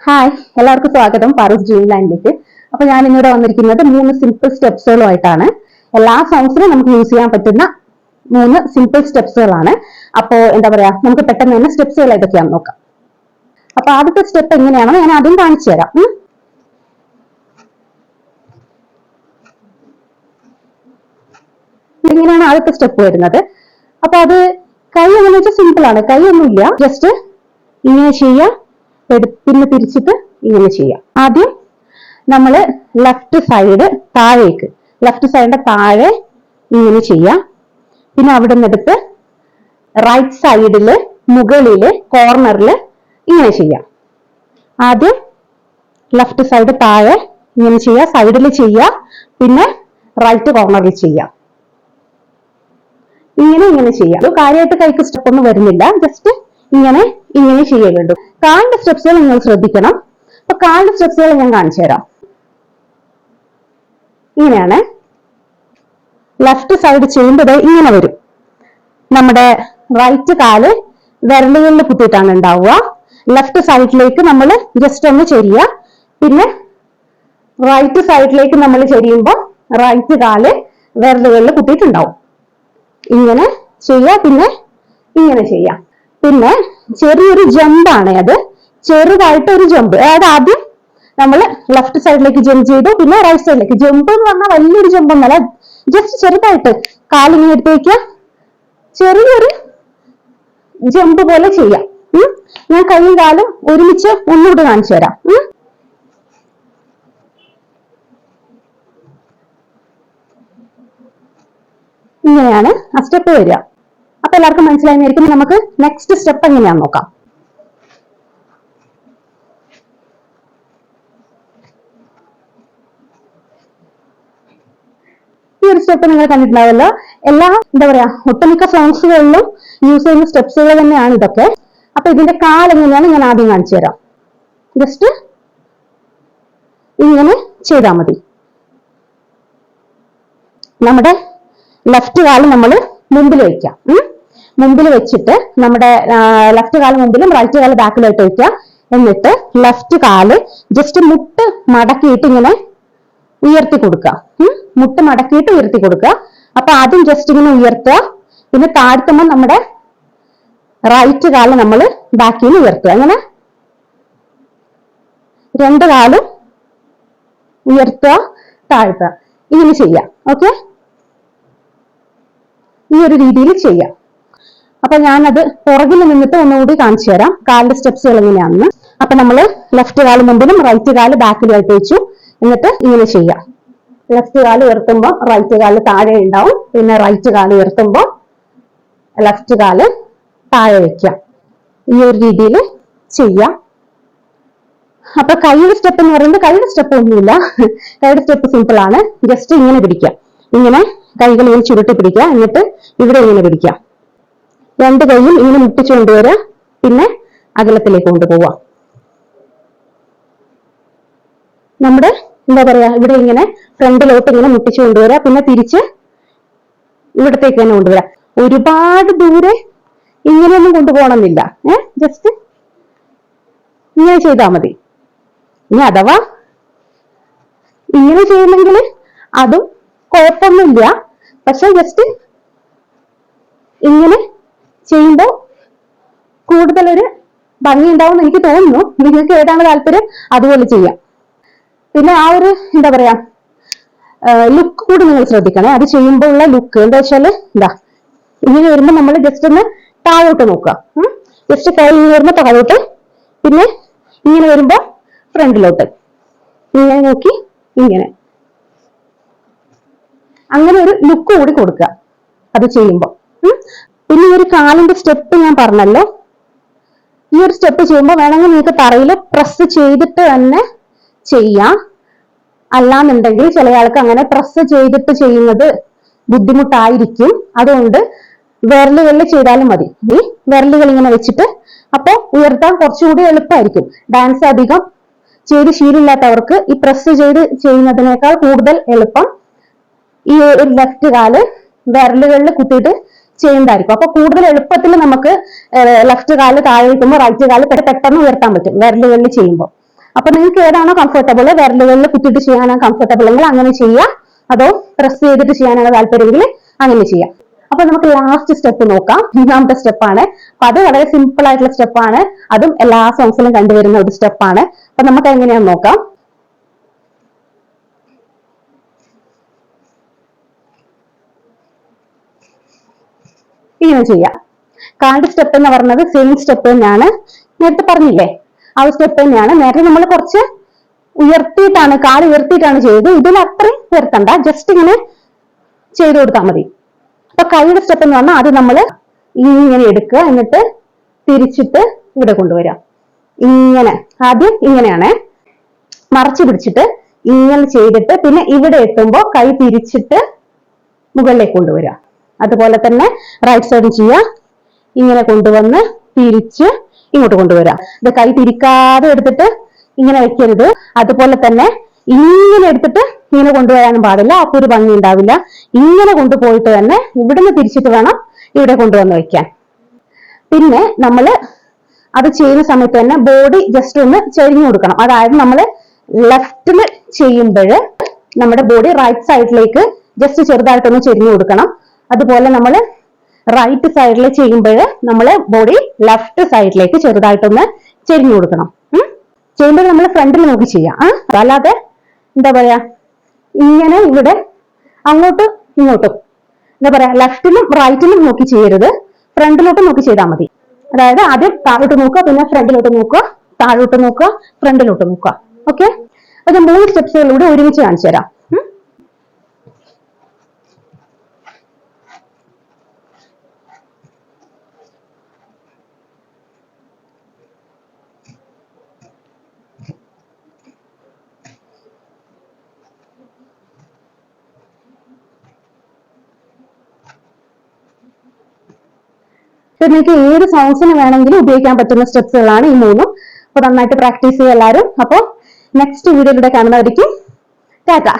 Hi എല്ലാവർക്കും സ്വാഗതം പാറൂസ് dream ലാൻഡിലേക്ക് അപ്പൊ ഞാൻ ഇന്നിവിടെ വന്നിരിക്കുന്നത് മൂന്ന് സിമ്പിൾ സ്റ്റെപ്സുകളുമായിട്ടാണ് എല്ലാ സോങ്സിനും നമുക്ക് യൂസ് ചെയ്യാൻ പറ്റുന്ന മൂന്ന് സിമ്പിൾ സ്റ്റെപ്സുകളാണ് അപ്പോ എന്താ പറയാ നമുക്ക് പെട്ടെന്ന് തന്നെ സ്റ്റെപ്സുകൾ ഏതൊക്കെയാണെന്ന് നോക്കാം. അപ്പൊ ആദ്യത്തെ സ്റ്റെപ്പ് എങ്ങനെയാണെന്ന് ഞാൻ ആദ്യം കാണിച്ചു തരാം. ഇങ്ങനെയാണ് ആദ്യത്തെ സ്റ്റെപ്പ് വരുന്നത്? അപ്പൊ അത് കൈ എങ്ങനെ വെച്ചാൽ സിമ്പിൾ ആണ്. കൈ ഒന്നുമില്ല. ജസ്റ്റ് ഇങ്ങനെ ചെയ്യാം എടു- തിരിച്ചിട്ട് ഇങ്ങനെ ചെയ്യാം. ആദ്യം നമ്മൾ ലെഫ്റ്റ് സൈഡ് താഴേക്ക് ലെഫ്റ്റ് സൈഡിന്റെ താഴെ ഇങ്ങനെ ചെയ്യാം. പിന്നെ അവിടെ നിന്നെടുത്ത് റൈറ്റ് സൈഡിൽ മുകളിൽ കോർണറിൽ ഇങ്ങനെ ചെയ്യാം. ആദ്യം ലെഫ്റ്റ് സൈഡ് താഴെ ഇങ്ങനെ ചെയ്യാം സൈഡിൽ ചെയ്യാം പിന്നെ റൈറ്റ് കോർണറിൽ ചെയ്യാം. ഇങ്ങനെ ഇങ്ങനെ ചെയ്യാം. കാര്യമായിട്ട് കൈക്ക് സ്റ്റെപ്പ് ഒന്നും വരുന്നില്ല ജസ്റ്റ് ഇങ്ങനെ ഇങ്ങനെ ചെയ്യേ വേണ്ടു കാലിന്റെ സ്റ്റെപ്സുകൾ നിങ്ങൾ ശ്രദ്ധിക്കണം. അപ്പൊ കാലിന്റെ സ്റ്റെപ്സുകൾ ഞാൻ കാണിച്ചു തരാം. ഇങ്ങനെയാണ്. ലെഫ്റ്റ് സൈഡ് ചെയ്യുമ്പോൾ ഇങ്ങനെ വരും. നമ്മുടെ റൈറ്റ് കാൽ വിരലുകളിൽ കുത്തിയിട്ടാണ് ഉണ്ടാവുക. ലെഫ്റ്റ് സൈഡിലേക്ക് നമ്മൾ ജസ്റ്റ് ഒന്ന് ചെരിയ പിന്നെ റൈറ്റ് സൈഡിലേക്ക് നമ്മൾ ചെരിയുമ്പോൾ റൈറ്റ് കാൽ വിരലുകളിൽ കുത്തിയിട്ടുണ്ടാവും. ഇങ്ങനെ ചെയ്യ പിന്നെ ഇങ്ങനെ ചെയ്യാം പിന്നെ ചെറിയൊരു ജമ്പാണ് അത്. ചെറുതായിട്ട് ഒരു ജമ്പ് അതായത് ആദ്യം നമ്മൾ ലെഫ്റ്റ് സൈഡിലേക്ക് ജമ്പ് ചെയ്തു പിന്നെ റൈറ്റ് സൈഡിലേക്ക് ജമ്പ് എന്ന് പറഞ്ഞാൽ വലിയൊരു ജമ്പ് ഒന്നല്ല. ജസ്റ്റ് ചെറുതായിട്ട് കാലിങ്ങനെ എടുത്തേക്ക. ചെറിയൊരു ജമ്പ് പോലെ ചെയ്യാം. ഞാൻ കൈയും കാലും ഒരുമിച്ച് ഒന്നുകൂടെ കാണിച്ചു തരാം. ഇങ്ങനെയാണ് ആ സ്റ്റെപ്പ് വരിക. എല്ലാവർക്കും മനസ്സിലായിരിക്കും നമുക്ക് നെക്സ്റ്റ് സ്റ്റെപ്പ് എങ്ങനെയാന്ന് നോക്കാം. ഈ ഒരു സ്റ്റെപ്പ് നിങ്ങൾ കണ്ടിട്ടുണ്ടാവല്ലോ എല്ലാ എന്താ പറയാ ഒട്ടുമിക്ക സോങ്സുകളിലും യൂസ് ചെയ്യുന്ന സ്റ്റെപ്സുകൾ തന്നെയാണ് ഇതൊക്കെ. അപ്പൊ ഇതിന്റെ കാലെങ്ങനെയാണ് ഞാൻ ആദ്യം കാണിച്ചു തരാം. ജസ്റ്റ് ഇങ്ങനെ ചെയ്താൽ മതി. നമ്മുടെ ലെഫ്റ്റ് കാൽ നമ്മൾ മുമ്പിൽ വയ്ക്കാം. മുമ്പിൽ വെച്ചിട്ട് നമ്മുടെ ലെഫ്റ്റ് കാൽ മുമ്പിലും റൈറ്റ് കാൽ ബാക്കിലായിട്ട് വയ്ക്കുക എന്നിട്ട് ലെഫ്റ്റ് കാൽ ജസ്റ്റ് മുട്ട് മടക്കിയിട്ട് ഇങ്ങനെ ഉയർത്തി കൊടുക്കുക. മുട്ട് മടക്കിയിട്ട് ഉയർത്തി കൊടുക്കുക. അപ്പൊ ആദ്യം ജസ്റ്റ് ഇങ്ങനെ ഉയർത്തുക. പിന്നെ താഴ്ത്തുമ്പോൾ നമ്മുടെ റൈറ്റ് കാൽ നമ്മൾ ബാക്കിൽ നിന്ന് ഉയർത്തുക. അങ്ങനെ രണ്ട് കാലും ഉയർത്തുക താഴ്ത്തുക. ഇങ്ങനെ ചെയ്യാം ഓക്കെ ഈ ഒരു രീതിയിൽ ചെയ്യാം അപ്പൊ ഞാനത് പുറകിൽ നിന്നിട്ട് ഒന്നുകൂടി കാണിച്ചു തരാം. കാലിന്റെ സ്റ്റെപ്സുകൾ എങ്ങനെയാണെന്ന്. അപ്പൊ നമ്മൾ ലെഫ്റ്റ് കാൽ മുമ്പിലും റൈറ്റ് കാൽ ബാക്കിലായിട്ട് വെച്ചു. എന്നിട്ട് ഇങ്ങനെ ചെയ്യാം. ലെഫ്റ്റ് കാൽ ഉയർത്തുമ്പോൾ റൈറ്റ് കാൽ താഴെ ഉണ്ടാവും. പിന്നെ റൈറ്റ് കാൽ ഉയർത്തുമ്പോൾ ലെഫ്റ്റ് കാൽ താഴെ വെക്കാം. ഈ ഒരു രീതിയിൽ ചെയ്യാം. അപ്പൊ കൈയുടെ സ്റ്റെപ്പ് എന്ന് പറയുന്നത് കൈയുടെ സ്റ്റെപ്പ് ഒന്നുമില്ല. കൈയുടെ സ്റ്റെപ്പ് സിമ്പിൾ ആണ്. ജസ്റ്റ് ഇങ്ങനെ പിടിക്കാം. ഇങ്ങനെ കൈകൾ ഇങ്ങനെ ചുരുട്ടി പിടിക്കുക. എന്നിട്ട് ഇവിടെ ഇങ്ങനെ പിടിക്കുക രണ്ട് കൈയും ഇങ്ങനെ മുട്ടിച്ചു കൊണ്ടുവരിക പിന്നെ അകലത്തിലേക്ക് കൊണ്ടുപോവുക നമ്മുടെ എന്താ പറയാ ഇവിടെ ഇങ്ങനെ ഫ്രണ്ടിലോട്ട് ഇങ്ങനെ മുട്ടിച്ചു കൊണ്ടുവരിക പിന്നെ തിരിച്ച് ഇവിടത്തേക്ക് തന്നെ കൊണ്ടുവരിക ഒരുപാട് ദൂരെ ഇങ്ങനെയൊന്നും കൊണ്ടുപോകണമെന്നില്ല. ഏ ജസ്റ്റ് ഇങ്ങനെ ചെയ്താൽ മതി. ഇനി അഥവാ ഇങ്ങനെ ചെയ്യുന്നെങ്കിൽ അതും കുഴപ്പമൊന്നുമില്ല. പക്ഷെ ജസ്റ്റ് ഇങ്ങനെ ചെയ്യുമ്പോൾ കൂടുതലൊരു ഭംഗി ഉണ്ടാവും എനിക്ക് തോന്നുന്നു. നിങ്ങൾക്ക് ഏതാണ് താല്പര്യം? അതുപോലെ ചെയ്യാം. പിന്നെ ആ ഒരു എന്താ പറയാ ലുക്ക് കൂടി നിങ്ങൾ ശ്രദ്ധിക്കണേ. അത് ചെയ്യുമ്പോൾ ഉള്ള ലുക്ക് എന്താ വെച്ചാൽ എന്താ ഇങ്ങനെ വരുമ്പോൾ നമ്മൾ ജസ്റ്റ് ഒന്ന് താഴോട്ട് നോക്കുക. ജസ്റ്റ് കൈ ഇങ്ങനെ വരുമ്പോൾ താഴോട്ട്. പിന്നെ ഇങ്ങനെ വരുമ്പോ ഫ്രണ്ടിലോട്ട്. ഇങ്ങനെ നോക്കി ഇങ്ങനെ. അങ്ങനെ ഒരു ലുക്ക് കൂടി കൊടുക്കുക. അത് ചെയ്യുമ്പോൾ ഈ ഒരു കാലിന്റെ സ്റ്റെപ്പ് ഞാൻ പറഞ്ഞല്ലോ. ഈ ഒരു സ്റ്റെപ്പ് ചെയ്യുമ്പോൾ വേണമെങ്കിൽ നിങ്ങൾക്ക് തറയിൽ പ്രസ് ചെയ്തിട്ട് തന്നെ ചെയ്യാം. അല്ലാന്നുണ്ടെങ്കിൽ ചില ആൾക്ക് അങ്ങനെ പ്രസ് ചെയ്തിട്ട് ചെയ്യുന്നത് ബുദ്ധിമുട്ടായിരിക്കും. അതുകൊണ്ട് വിരലുകളിൽ ചെയ്താലും മതി. ഈ വിരലുകൾ ഇങ്ങനെ വെച്ചിട്ട് അപ്പോൾ ഉയർത്താൻ കുറച്ചുകൂടി എളുപ്പമായിരിക്കും. ഡാൻസ് അധികം ചെയ്ത് ശീലമില്ലാത്തവർക്ക് ഈ പ്രസ് ചെയ്ത് ചെയ്യുന്നതിനേക്കാൾ കൂടുതൽ എളുപ്പം ഈ ഒരു ലെഫ്റ്റ് കാൽ വിരലുകളിൽ കുത്തിയിട്ട് ചെയ്യുന്നതായിരിക്കും അപ്പൊ കൂടുതൽ എളുപ്പത്തിൽ നമുക്ക് ലെഫ്റ്റ് കാൽ താഴെ വയ്ക്കുമ്പോൾ റൈറ്റ് കാൽ പെട്ടെന്ന് ഉയർത്താൻ പറ്റും വിരലുകളിൽ ചെയ്യുമ്പോൾ. അപ്പൊ നിങ്ങൾക്ക് ഏതാണോ കംഫർട്ടബിൾ വിരലുകളിൽ കുത്തിയിട്ട് ചെയ്യാനാണ് കംഫർട്ടബിൾ എങ്കിൽ അങ്ങനെ ചെയ്യാം അതോ പ്രസ് ചെയ്തിട്ട് ചെയ്യാനാണ് താല്പര്യമെങ്കിൽ അങ്ങനെ ചെയ്യാം അപ്പൊ നമുക്ക് ലാസ്റ്റ് സ്റ്റെപ്പ് നോക്കാം. മൂന്നാമത്തെ സ്റ്റെപ്പാണ് അപ്പൊ അത് വളരെ സിമ്പിൾ ആയിട്ടുള്ള സ്റ്റെപ്പാണ് അതും എല്ലാ സോങ്സിലും കണ്ടുവരുന്ന ഒരു സ്റ്റെപ്പാണ് അപ്പൊ നമുക്ക് എങ്ങനെയാന്ന് നോക്കാം. ഇങ്ങനെ ചെയ്യാം. കാർഡ് സ്റ്റെപ്പ് എന്ന് പറഞ്ഞത് സെയിം സ്റ്റെപ്പ് തന്നെയാണ്. നേരത്തെ പറഞ്ഞില്ലേ? ആ സ്റ്റെപ്പ് തന്നെയാണ്. നേരത്തെ നമ്മൾ കുറച്ച് ഉയർത്തിയിട്ടാണ് കാൽ ഉയർത്തിയിട്ടാണ് ചെയ്തത്. ഇതിൽ അത്രയും ഉയർത്തണ്ട. ജസ്റ്റ് ഇങ്ങനെ ചെയ്തു കൊടുത്താൽ മതി. അപ്പൊ കൈയുടെ സ്റ്റെപ്പ് എന്ന് പറഞ്ഞാൽ ആദ്യം നമ്മൾ ഇങ്ങനെ എടുക്കുക. എന്നിട്ട് തിരിച്ചിട്ട് ഇവിടെ കൊണ്ടുവരാം ഇങ്ങനെ. ആദ്യം ഇങ്ങനെയാണ്. മറച്ചു പിടിച്ചിട്ട് ഇങ്ങനെ ചെയ്തിട്ട് പിന്നെ ഇവിടെ എത്തുമ്പോൾ കൈ തിരിച്ചിട്ട് മുകളിലേക്ക് കൊണ്ടുവരിക. അതുപോലെ തന്നെ റൈറ്റ് സൈഡ് ചെയ്യുക. ഇങ്ങനെ കൊണ്ടുവന്ന് തിരിച്ച് ഇങ്ങോട്ട് കൊണ്ടുവരിക. ഇത് കൈ തിരിക്കാതെ എടുത്തിട്ട് ഇങ്ങനെ വെക്കരുത്. അതുപോലെ തന്നെ ഇങ്ങനെ എടുത്തിട്ട് ഇങ്ങനെ കൊണ്ടുവരാനും പാടില്ല. അപ്പൊ ഒരു ഭംഗി ഉണ്ടാവില്ല. ഇങ്ങനെ കൊണ്ടുപോയിട്ട് തന്നെ ഇവിടുന്ന് തിരിച്ചിട്ട് വേണം ഇവിടെ കൊണ്ടുവന്ന് വെക്കാൻ. പിന്നെ നമ്മൾ അത് ചെയ്യുന്ന സമയത്ത് തന്നെ ബോഡി ജസ്റ്റ് ഒന്ന് ചെരിഞ്ഞു കൊടുക്കണം. അതായത് നമ്മൾ ലെഫ്റ്റിൽ ചെയ്യുമ്പോൾ നമ്മുടെ ബോഡി റൈറ്റ് സൈഡിലേക്ക് ജസ്റ്റ് ചെറുതായിട്ടൊന്ന് ചെരിഞ്ഞു കൊടുക്കണം. അതുപോലെ നമ്മൾ റൈറ്റ് സൈഡിൽ ചെയ്യുമ്പോൾ നമ്മൾ ബോഡി ലെഫ്റ്റ് സൈഡിലേക്ക് ചെറുതായിട്ടൊന്ന് ചെരിഞ്ഞു കൊടുക്കണം. ചെയ്യുമ്പോൾ നമ്മൾ ഫ്രണ്ടിൽ നോക്കി ചെയ്യാം. ആ? അല്ലാതെ എന്താ പറയാ? ഇങ്ങനെ ഇവിടെ അങ്ങോട്ടും ഇങ്ങോട്ടും എന്താ പറയാ? ലെഫ്റ്റിലും റൈറ്റിലും നോക്കി ചെയ്യരുത്. ഫ്രണ്ടിലോട്ട് നോക്കി ചെയ്താൽ മതി. അതായത് ആദ്യം താഴോട്ട് നോക്കുക പിന്നെ ഫ്രണ്ടിലോട്ട് നോക്കുക താഴോട്ട് നോക്കുക ഫ്രണ്ടിലോട്ട് നോക്കുക. ഓക്കെ അത് മൂന്ന് സ്റ്റെപ്സുകളിലൂടെ ഒരുമിച്ച് കാണിച്ചു തരാം. ഇപ്പൊ നിങ്ങൾക്ക് ഏത് സോങ്സിന് വേണമെങ്കിലും ഉപയോഗിക്കാൻ പറ്റുന്ന സ്റ്റെപ്സുകളാണ് ഈ മൂന്നും. അപ്പൊ നന്നായിട്ട് പ്രാക്ടീസ് ചെയ്യുക എല്ലാവരും. അപ്പൊ നെക്സ്റ്റ് വീഡിയോയിലൂടെ കാണുന്നവരിക്കും ടാറ്റ.